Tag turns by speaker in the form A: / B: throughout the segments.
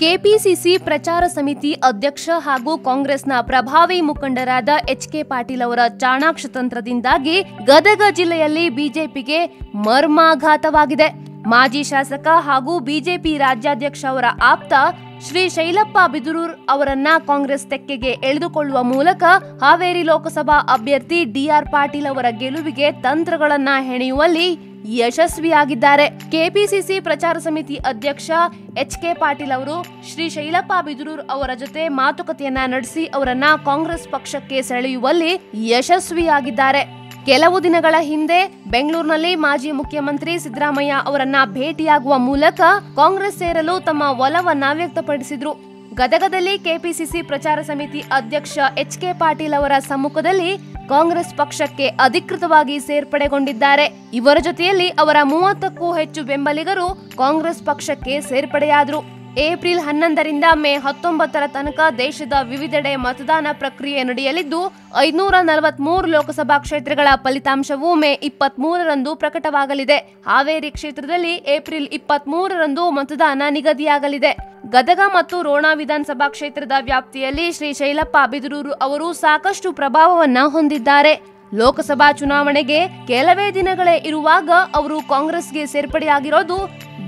A: KPCC ಪ್ರಚಾರ ಸಮಿತಿ ಅಧ್ಯಕ್ಷ ಹಾಗೂ ಕಾಂಗ್ರೆಸ್ನ ಪ್ರಭಾವಿ ಮುಖಂಡರಾದ ಎಚ್ ಕೆ ಪಾಟೀಲ್ ಅವರ ಚಾಣಾಕ್ಷ ತಂತ್ರದಿಂದಾಗಿ ಗದಗ ಜಿಲ್ಲೆಯಲ್ಲಿ ಬಿಜೆಪಿಗೆ ಮರ್ಮಾಘಾತವಾಗಿದೆ. ಮಾಜಿ ಶಾಸಕ ಹಾಗೂ ಬಿಜೆಪಿ ರಾಜ್ಯಾಧ್ಯಕ್ಷ ಅವರ ಆಪ್ತ ಶ್ರೀ ಶೈಲಪ್ಪ ಬಿದುರೂರ್ ಅವರನ್ನ ಕಾಂಗ್ರೆಸ್ ತೆಕ್ಕೆಗೆ ಎಳೆದುಕೊಳ್ಳುವ ಮೂಲಕ ಹಾವೇರಿ ಲೋಕಸಭಾ ಅಭ್ಯರ್ಥಿ ಡಿಆರ್ ಪಾಟೀಲ್ ಅವರ ಗೆಲುವಿಗೆ ತಂತ್ರಗಳನ್ನ ಹೆಣೆಯುವಲ್ಲಿ ಯಶಸ್ವಿಯಾಗಿದ್ದಾರೆ. ಕೆಪಿಸಿಸಿ ಪ್ರಚಾರ ಸಮಿತಿ ಅಧ್ಯಕ್ಷ ಎಚ್ ಕೆ ಪಾಟೀಲ್ ಅವರು ಶ್ರೀ ಶೈಲಪ್ಪ ಬಿದರೂರ್ ಅವರ ಜೊತೆ ಮಾತುಕತೆಯನ್ನ ನಡೆಸಿ ಅವರನ್ನ ಕಾಂಗ್ರೆಸ್ ಪಕ್ಷಕ್ಕೆ ಸೆಳೆಯುವಲ್ಲಿ ಯಶಸ್ವಿಯಾಗಿದ್ದಾರೆ. ಕೆಲವು ದಿನಗಳ ಹಿಂದೆ ಬೆಂಗಳೂರಿನಲ್ಲಿ ಮಾಜಿ ಮುಖ್ಯಮಂತ್ರಿ ಸಿದ್ದರಾಮಯ್ಯ ಅವರನ್ನ ಭೇಟಿಯಾಗುವ ಮೂಲಕ ಕಾಂಗ್ರೆಸ್ ಸೇರಲು ತಮ್ಮ ಒಲವನ್ನ ವ್ಯಕ್ತಪಡಿಸಿದ್ರು. ಗದಗದಲ್ಲಿ ಕೆಪಿಸಿಸಿ ಪ್ರಚಾರ ಸಮಿತಿ ಅಧ್ಯಕ್ಷ ಎಚ್ ಕೆ ಪಾಟೀಲ್ ಅವರ ಸಮ್ಮುಖದಲ್ಲಿ ಕಾಂಗ್ರೆಸ್ ಪಕ್ಷಕ್ಕೆ ಅಧಿಕೃತವಾಗಿ ಸೇರ್ಪಡೆಗೊಂಡಿದ್ದಾರೆ. ಇವರ ಜೊತೆಯಲ್ಲಿ ಅವರ ಮೂವತ್ತಕ್ಕೂ ಹೆಚ್ಚು ಬೆಂಬಲಿಗರು ಕಾಂಗ್ರೆಸ್ ಪಕ್ಷಕ್ಕೆ ಸೇರ್ಪಡೆಯಾದರು. ಏಪ್ರಿಲ್ ಹನ್ನೊಂದರಿಂದ ಮೇ ಹತ್ತೊಂಬತ್ತರ ತನಕ ದೇಶದ ವಿವಿಧೆಡೆ ಮತದಾನ ಪ್ರಕ್ರಿಯೆ ನಡೆಯಲಿದ್ದು, ಐನೂರ ನಲವತ್ಮೂರು ಲೋಕಸಭಾ ಕ್ಷೇತ್ರಗಳ ಫಲಿತಾಂಶವು ಮೇ ಇಪ್ಪತ್ಮೂರರಂದು ಪ್ರಕಟವಾಗಲಿದೆ. ಹಾವೇರಿ ಕ್ಷೇತ್ರದಲ್ಲಿ ಏಪ್ರಿಲ್ ಇಪ್ಪತ್ಮೂರರಂದು ಮತದಾನ ನಿಗದಿಯಾಗಲಿದೆ. ಗದಗ ಮತ್ತು ರೋಣ ವಿಧಾನಸಭಾ ಕ್ಷೇತ್ರದ ವ್ಯಾಪ್ತಿಯಲ್ಲಿ ಶ್ರೀ ಶೈಲಪ್ಪ ಬಿದರೂರು ಅವರು ಸಾಕಷ್ಟು ಪ್ರಭಾವವನ್ನು ಹೊಂದಿದ್ದಾರೆ. ಲೋಕಸಭಾ ಚುನಾವಣೆಗೆ ಕೆಲವೇ ದಿನಗಳೇ ಇರುವಾಗ ಅವರು ಕಾಂಗ್ರೆಸ್ಗೆ ಸೇರ್ಪಡೆಯಾಗಿರೋದು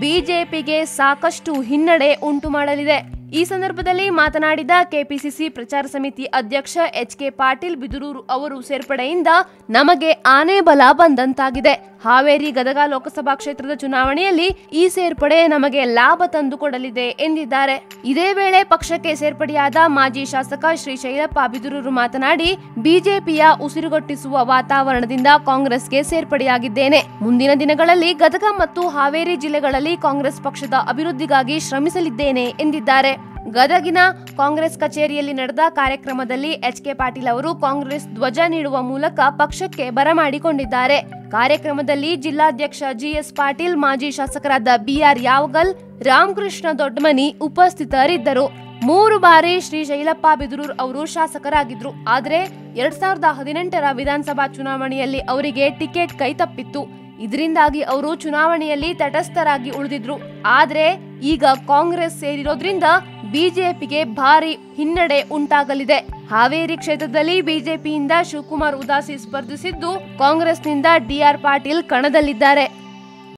A: ಬಿಜೆಪಿಗೆ ಸಾಕಷ್ಟು ಹಿನ್ನಡೆ ಉಂಟು ಮಾಡಲಿದೆ. ಈ ಸಂದರ್ಭದಲ್ಲಿ ಮಾತನಾಡಿದ ಕೆಪಿಸಿಸಿ ಪ್ರಚಾರ ಸಮಿತಿ ಅಧ್ಯಕ್ಷ ಎಚ್ ಕೆ ಪಾಟೀಲ್ ಬಿದರೂರು ಅವರು ಸೇರ್ಪಡೆಯಿಂದ ನಮಗೆ ಆನೆ ಬಲ ಬಂದಂತಾಗಿದೆ. ಹಾವೇರಿ ಗದಗ ಲೋಕಸಭಾ ಕ್ಷೇತ್ರದ ಚುನಾವಣೆಯಲ್ಲಿ ಈ ಸೇರ್ಪಡೆ ನಮಗೆ ಲಾಭ ತಂದುಕೊಡಲಿದೆ ಎಂದಿದ್ದಾರೆ. ಇದೇ ವೇಳೆ ಪಕ್ಷಕ್ಕೆ ಸೇರ್ಪಡೆಯಾದ ಮಾಜಿ ಶಾಸಕ ಶ್ರೀ ಶೈಲಪ್ಪ ಬಿದುರೂರು ಮಾತನಾಡಿ, ಬಿಜೆಪಿಯ ಉಸಿರುಗಟ್ಟಿಸುವ ವಾತಾವರಣದಿಂದ ಕಾಂಗ್ರೆಸ್ಗೆ ಸೇರ್ಪಡೆಯಾಗಿದ್ದೇನೆ. ಮುಂದಿನ ದಿನಗಳಲ್ಲಿ ಗದಗ ಮತ್ತು ಹಾವೇರಿ ಜಿಲ್ಲೆಗಳಲ್ಲಿ ಕಾಂಗ್ರೆಸ್ ಪಕ್ಷದ ಅಭಿವೃದ್ಧಿಗಾಗಿ ಶ್ರಮಿಸಲಿದ್ದೇನೆ ಎಂದಿದ್ದಾರೆ. ಗದಗಿನ ಕಾಂಗ್ರೆಸ್ ಕಚೇರಿಯಲ್ಲಿ ನಡೆದ ಕಾರ್ಯಕ್ರಮದಲ್ಲಿ ಎಚ್ ಕೆ ಪಾಟೀಲ್ ಅವರು ಕಾಂಗ್ರೆಸ್ ಧ್ವಜ ನೀಡುವ ಮೂಲಕ ಪಕ್ಷಕ್ಕೆ ಬರಮಾಡಿಕೊಂಡಿದ್ದಾರೆ. ಕಾರ್ಯಕ್ರಮದಲ್ಲಿ ಜಿಲ್ಲಾಧ್ಯಕ್ಷ ಜಿಎಸ್ ಪಾಟೀಲ್, ಮಾಜಿ ಶಾಸಕರಾದ ಬಿಆರ್ ಯಾವಗಲ್, ರಾಮಕೃಷ್ಣ ದೊಡ್ಡಮನಿ ಉಪಸ್ಥಿತರಿದ್ದರು. ಮೂರು ಬಾರಿ ಶ್ರೀ ಶೈಲಪ್ಪ ಬಿದರೂರ್ ಅವರು ಶಾಸಕರಾಗಿದ್ರು. ಆದರೆ ಎರಡ್ ಸಾವಿರದ ಹದಿನೆಂಟರ ವಿಧಾನಸಭಾ ಚುನಾವಣೆಯಲ್ಲಿ ಅವರಿಗೆ ಟಿಕೆಟ್ ಕೈತಪ್ಪಿತ್ತು. ಇದರಿಂದಾಗಿ ಅವರು ಚುನಾವಣೆಯಲ್ಲಿ ತಟಸ್ಥರಾಗಿ ಉಳಿದಿದ್ರು. ಆದ್ರೆ ಈಗ ಕಾಂಗ್ರೆಸ್ ಸೇರಿರೋದ್ರಿಂದ ಬಿಜೆಪಿಗೆ ಭಾರಿ ಹಿನ್ನಡೆ ಉಂಟಾಗಲಿದೆ. ಹಾವೇರಿ ಕ್ಷೇತ್ರದಲ್ಲಿ ಬಿಜೆಪಿಯಿಂದ ಶಿವಕುಮಾರ್ ಉದಾಸಿ ಸ್ಪರ್ಧಿಸಿದ್ದು ಕಾಂಗ್ರೆಸ್ನಿಂದ ಡಿಆರ್ ಪಾಟೀಲ್ ಕಣದಲ್ಲಿದ್ದಾರೆ.